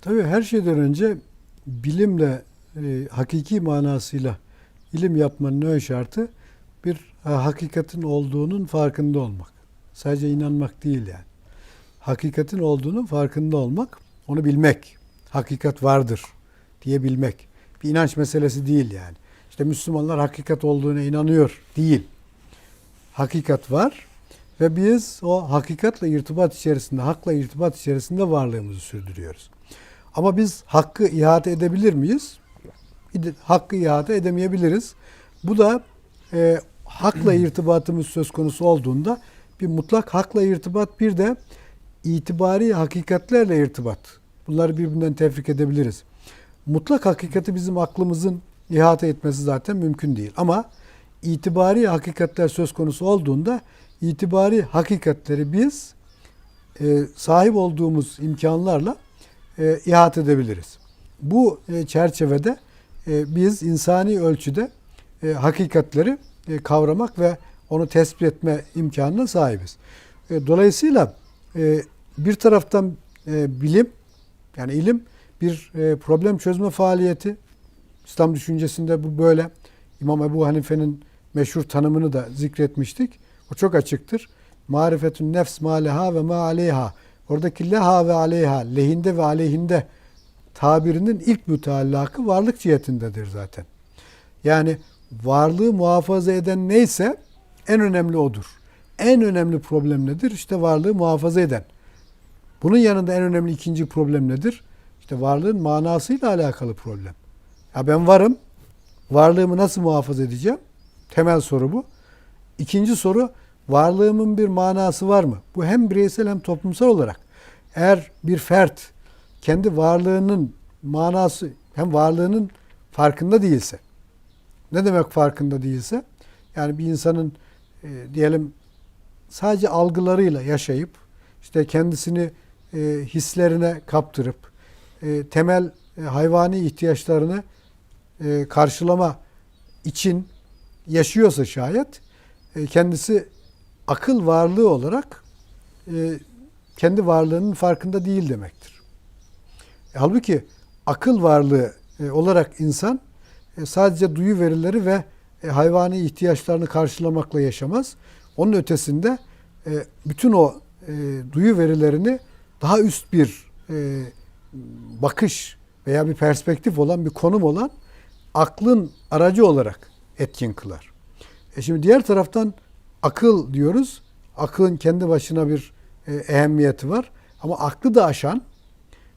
Tabii her şeyden önce bilimle e, hakiki manasıyla ilim yapmanın ön şartı bir e, hakikatin olduğunun farkında olmak. Sadece inanmak değil yani. Hakikatin olduğunun farkında olmak, onu bilmek. Hakikat vardır diye bilmek. Bir inanç meselesi değil yani. İşte Müslümanlar hakikat olduğuna inanıyor değil. Hakikat var ve biz o hakikatle irtibat içerisinde, hakla irtibat içerisinde varlığımızı sürdürüyoruz. Ama biz hakkı ihate edebilir miyiz? Hakkı ihate edemeyebiliriz. Bu da e, hakla irtibatımız söz konusu olduğunda bir mutlak hakla irtibat bir de itibari hakikatlerle irtibat. Bunları birbirinden tefrik edebiliriz. Mutlak hakikati bizim aklımızın ihate etmesi zaten mümkün değil. Ama itibari hakikatler söz konusu olduğunda itibari hakikatleri biz e, sahip olduğumuz imkanlarla e, ihate edebiliriz. Bu e, çerçevede e, biz insani ölçüde e, hakikatleri e, kavramak ve onu tespit etme imkanına sahibiz. E, dolayısıyla e, bir taraftan e, bilim yani ilim bir e, problem çözme faaliyeti. İslam düşüncesinde bu böyle. İmam Ebu Hanife'nin meşhur tanımını da zikretmiştik. O çok açıktır. Marifetün nefs ma leha ve ma aleyha. Oradaki leha ve aleyha, lehinde ve aleyhinde tabirinin ilk müteallakı varlık cihetindedir zaten. Yani varlığı muhafaza eden neyse en önemli odur. En önemli problem nedir? İşte varlığı muhafaza eden. Bunun yanında en önemli ikinci problem nedir? İşte varlığın manasıyla alakalı problem. Ya ben varım. Varlığımı nasıl muhafaza edeceğim? Temel soru bu. İkinci soru varlığımın bir manası var mı? Bu hem bireysel hem toplumsal olarak. Eğer bir fert kendi varlığının manası hem varlığının farkında değilse. Ne demek farkında değilse? Yani bir insanın e, diyelim sadece algılarıyla yaşayıp işte kendisini e, hislerine kaptırıp e, temel e, hayvani ihtiyaçlarını e, karşılama için yaşıyorsa şayet e, kendisi akıl varlığı olarak e, kendi varlığının farkında değil demektir. E, halbuki akıl varlığı e, olarak insan e, sadece duyu verileri ve e, hayvani ihtiyaçlarını karşılamakla yaşamaz. Onun ötesinde bütün o duyu verilerini daha üst bir bakış veya bir perspektif olan bir konum olan aklın aracı olarak etkin kılar. E şimdi diğer taraftan akıl diyoruz. Aklın kendi başına bir e, ehemmiyeti var. Ama aklı da aşan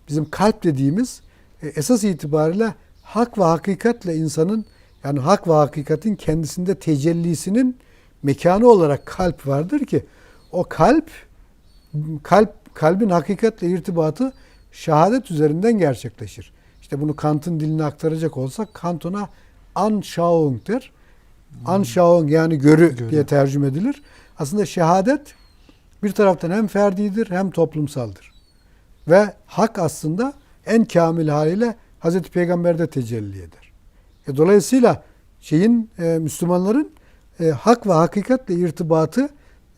bizim kalp dediğimiz e, esas itibariyle hak ve hakikatle insanın yani hak ve hakikatin kendisinde tecellisinin mekanı olarak kalp vardır ki o kalp kalp kalbin hakikatle irtibatı şehadet üzerinden gerçekleşir. İşte bunu Kant'ın diline aktaracak olsak Kant ona Anschauung der. Anschauung yani görü, Görü. diye tercüme edilir. Aslında şehadet bir taraftan hem ferdidir hem toplumsaldır. Ve hak aslında en kamil haliyle Hazreti Peygamber'de tecelli eder. E, dolayısıyla şeyin e, Müslümanların e, hak ve hakikatle irtibatı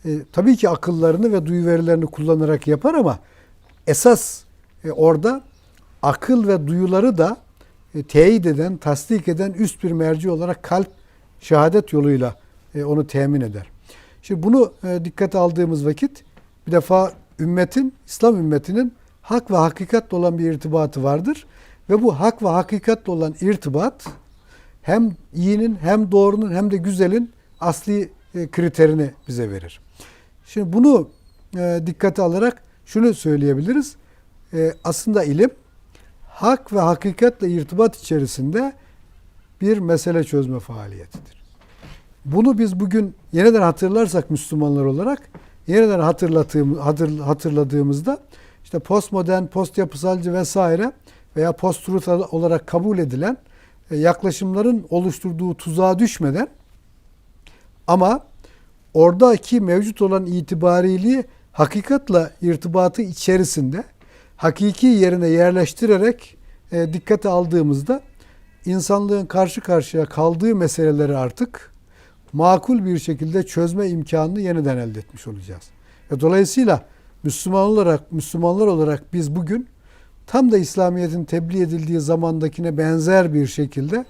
e, tabii ki akıllarını ve duyu verilerini kullanarak yapar ama esas e, orada akıl ve duyuları da e, teyit eden, tasdik eden üst bir merci olarak kalp şehadet yoluyla e, onu temin eder. Şimdi bunu e, dikkate aldığımız vakit bir defa ümmetin, İslam ümmetinin hak ve hakikatle olan bir irtibatı vardır. Ve bu hak ve hakikatle olan irtibat hem iyinin hem doğrunun hem de güzelin asli e, kriterini bize verir. Şimdi bunu dikkate alarak şunu söyleyebiliriz. Aslında ilim hak ve hakikatle irtibat içerisinde bir mesele çözme faaliyetidir. Bunu biz bugün yeniden hatırlarsak Müslümanlar olarak yeniden hatırladığım, hatır, hatırladığımızda işte postmodern, post yapısalcı vesaire veya post olarak kabul edilen e, yaklaşımların oluşturduğu tuzağa düşmeden ama oradaki mevcut olan itibariliği hakikatla irtibatı içerisinde hakiki yerine yerleştirerek e, dikkate aldığımızda insanlığın karşı karşıya kaldığı meseleleri artık makul bir şekilde çözme imkanını yeniden elde etmiş olacağız. Ve dolayısıyla Müslüman olarak Müslümanlar olarak biz bugün tam da İslamiyet'in tebliğ edildiği zamandakine benzer bir şekilde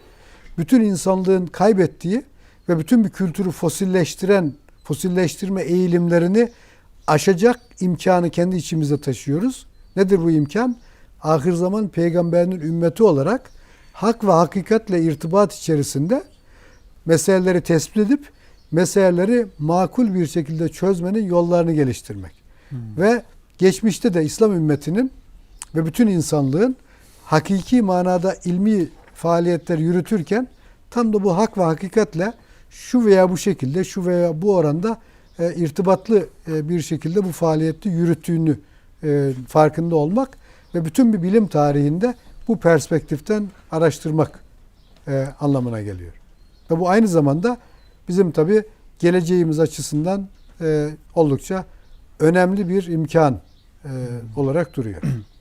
bütün insanlığın kaybettiği ve bütün bir kültürü fosilleştiren, fosilleştirme eğilimlerini aşacak imkanı kendi içimizde taşıyoruz. Nedir bu imkan? Ahir zaman peygamberinin ümmeti olarak hak ve hakikatle irtibat içerisinde meseleleri tespit edip meseleleri makul bir şekilde çözmenin yollarını geliştirmek. Ve geçmişte de İslam ümmetinin ve bütün insanlığın hakiki manada ilmi faaliyetler yürütürken tam da bu hak ve hakikatle şu veya bu şekilde, şu veya bu oranda e, irtibatlı e, bir şekilde bu faaliyeti yürüttüğünü e, farkında olmak ve bütün bir bilim tarihinde bu perspektiften araştırmak e, anlamına geliyor. Ve bu aynı zamanda bizim tabi geleceğimiz açısından e, oldukça önemli bir imkan e, olarak duruyor.